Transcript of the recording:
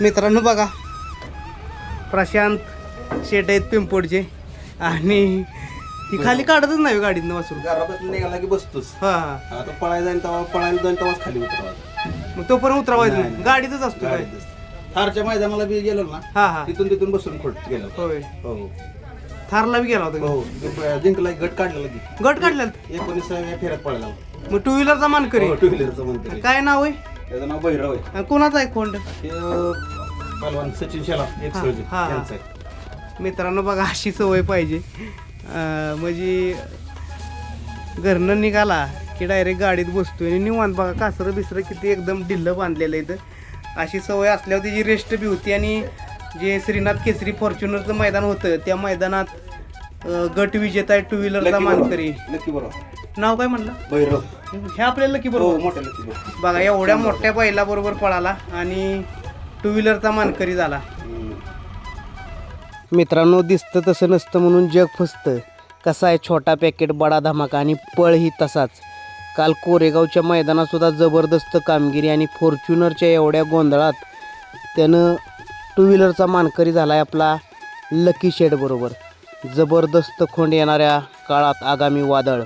मित्रांनो बघा प्रशांत शेट आहेत पिंपोडचे आणि ही. खाली काढतच नाही गाडीतनं वासरू. घरापासून निघाला की बसतोच. हा. हा आता पळायला तेव्हा पळायला जाईन तेव्हाच खाली उतरावा मग तो पण उतरवायचं नाही. गाडीतच असतो काय? गाडीतच. थारच्या मैदानाला बी गेलो ना हा हा. तिथून तिथून बसून खोट गेलो. होय. हो. थारला बी गेला होता हो हो. जिंकला गट काढलेला की. गट काढला एकोणीसाव्या फेऱ्यात पळाला. मग टू व्हीलरचा मानकरी. टू व्हीलरचं म्हणते काय नाव आहे? त्याचं नाव भैरव आहे. आणि कोणाचा आहे हे पहलवान सचिन शेला एक हा, हा, हा. आहे. मित्रांनो बघा अशी सवय पाहिजे. अं, म्हणजे घरनं निघाला की डायरेक्ट गाडीत बसतोय. आणि निवांत बघा कासरं बिसरं किती एकदम ढिल्लं बांधलेलं आहे इथं. अशी सवय असल्यावर त्याची रेस्ट बी होती. आणि जे श्रीनाथ केसरी फॉर्च्युनरचं मैदान होतं त्या मैदानात गट विजेता आहे टू व्हीलरचा लकी मानकरी. बरोबर. लकी बरोबर. नाव काय म्हणलं? भैरव. हे आपल्याला की हो बरोबर मोठ्या लकी बरोबर. बघा एवढ्या मोठ्या बैला बरोबर पळाला आणि टू व्हीलरचा मानकरी झाला. मित्रांनो दिसतं तसं नसतं म्हणून जग फसतं. कसा आहे छोटा पॅकेट बडा धमाका आणि पळही तसाच. काल कोरेगावच्या मैदानात सुद्धा जबरदस्त कामगिरी आणि फॉर्च्युनरच्या एवढ्या गोंधळात त्यानं टू व्हीलरचा मानकरी झाला आहे आपला लकी शेड बरोबर. जबरदस्त खोंड येणाऱ्या काळात आगामी वादळ.